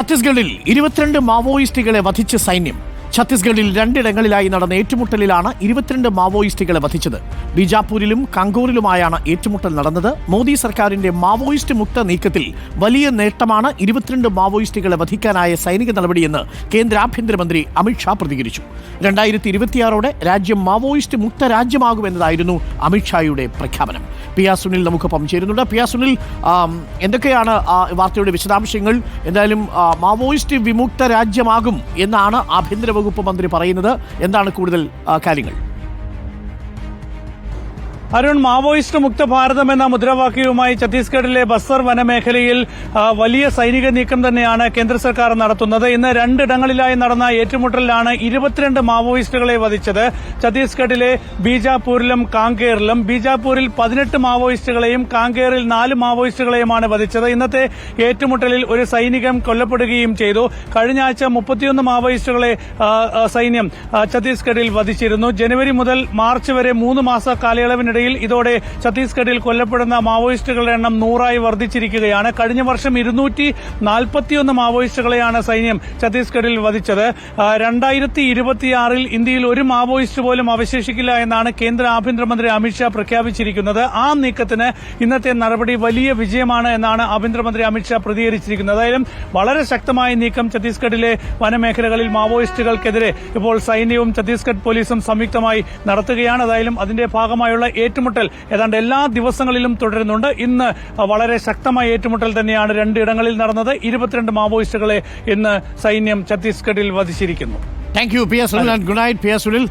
ഛത്തീസ്ഗഡിൽ ഇരുപത്തിരണ്ട് മാവോയിസ്റ്റുകളെ വധിച്ച സൈന്യം. ഛത്തീസ്ഗഡിൽ രണ്ടിടങ്ങളിലായി നടന്ന ഏറ്റുമുട്ടലിലാണ് ഇരുപത്തിരണ്ട് മാവോയിസ്റ്റുകളെ വധിച്ചത്. ബിജാപൂരിലും കങ്കോറിലുമായാണ് ഏറ്റുമുട്ടൽ നടന്നത്. മോദി സർക്കാരിന്റെ മാവോയിസ്റ്റ് മുക്ത നീക്കത്തിൽ വലിയ നേട്ടമാണ് ഇരുപത്തിരണ്ട് മാവോയിസ്റ്റുകളെ വധിക്കാനായ സൈനിക നടപടിയെന്ന് കേന്ദ്ര ആഭ്യന്തരമന്ത്രി അമിത്ഷാ പ്രതികരിച്ചു. രണ്ടായിരത്തി ഇരുപത്തിയാറോടെ രാജ്യം മാവോയിസ്റ്റ് മുക്ത രാജ്യമാകുമെന്നതായിരുന്നു അമിത്ഷായുടെ പ്രഖ്യാപനം. പി ആർ സുനിൽ നമുക്കൊപ്പം ചേരുന്നുണ്ട്. പി ആർ സുനിൽ എന്തൊക്കെയാണ് വാർത്തയുടെ വിശദാംശങ്ങൾ? എന്തായാലും മാവോയിസ്റ്റ് വിമുക്ത രാജ്യമാകും എന്നാണ് ആഭ്യന്തര വകുപ്പ് മന്ത്രി പറയുന്നത്. എന്താണ് കൂടുതൽ കാര്യങ്ങൾ? അരുൺ മാവോയിസ്റ്റ് മുക്ത ഭാരതം എന്ന മുദ്രാവാക്യവുമായി ഛത്തീസ്ഗഡിലെ ബസ്സർ വനമേഖലയിൽ വലിയ സൈനിക നീക്കം തന്നെയാണ് കേന്ദ്ര സർക്കാർ നടത്തുന്നത്. ഇന്ന് രണ്ടിടങ്ങളിലായി നടന്ന ഏറ്റുമുട്ടലിലാണ് ഇരുപത്തിരണ്ട് മാവോയിസ്റ്റുകളെ വധിച്ചത്. ഛത്തീസ്ഗഡിലെ ബീജാപൂരിലും കാങ്കേറിലും ബീജാപൂരിൽ പതിനെട്ട് മാവോയിസ്റ്റുകളെയും കാങ്കേറിൽ നാല് മാവോയിസ്റ്റുകളെയുമാണ് വധിച്ചത്. ഇന്നത്തെ ഏറ്റുമുട്ടലിൽ ഒരു സൈനികൻ കൊല്ലപ്പെടുകയും ചെയ്തു. കഴിഞ്ഞ ആഴ്ച മുപ്പത്തിയൊന്ന് മാവോയിസ്റ്റുകളെ സൈന്യം ഛത്തീസ്ഗഡിൽ വധിച്ചിരുന്നു. ജനുവരി മുതൽ മാർച്ച് വരെ മൂന്ന് മാസ കാലയളവിനിടയിൽ ഇതോടെ ഛത്തീസ്ഗഡിൽ കൊല്ലപ്പെടുന്ന മാവോയിസ്റ്റുകളുടെ എണ്ണം നൂറായി വർദ്ധിച്ചിരിക്കുകയാണ്. കഴിഞ്ഞ വർഷം ഇരുന്നൂറ്റി നാൽപ്പത്തിയൊന്ന് മാവോയിസ്റ്റുകളെയാണ് സൈന്യം ഛത്തീസ്ഗഡിൽ വധിച്ചത്. രണ്ടായിരത്തി ഇരുപത്തിയാറിൽ ഇന്ത്യയിൽ ഒരു മാവോയിസ്റ്റ് പോലും അവശേഷിക്കില്ല എന്നാണ് കേന്ദ്ര ആഭ്യന്തരമന്ത്രി അമിത്ഷാ പ്രഖ്യാപിച്ചിരിക്കുന്നത്. ആ നീക്കത്തിന് ഇന്നത്തെ നടപടി വലിയ വിജയമാണ് എന്നാണ് ആഭ്യന്തരമന്ത്രി അമിത്ഷാ പ്രതികരിച്ചിരിക്കുന്നത്. അതായാലും വളരെ ശക്തമായ നീക്കം ഛത്തീസ്ഗഡിലെ വനമേഖലകളിൽ മാവോയിസ്റ്റുകൾക്കെതിരെ ഇപ്പോൾ സൈന്യവും ഛത്തീസ്ഗഡ് പോലീസും സംയുക്തമായി നടത്തുകയാണ്. അതായാലും അതിന്റെ ഭാഗമായുള്ള ഏറ്റുമുട്ടൽ ഏതാണ്ട് എല്ലാ ദിവസങ്ങളിലും തുടരുന്നുണ്ട്. ഇന്ന് വളരെ ശക്തമായ ഏറ്റുമുട്ടൽ തന്നെയാണ് രണ്ടിടങ്ങളിൽ നടന്നത്. ഇരുപത്തിരണ്ട് മാവോയിസ്റ്റുകളെ ഇന്ന് സൈന്യം ഛത്തീസ്ഗഡിൽ വധിച്ചിരിക്കുന്നു. Thank you P S Sunil good night P S Sunil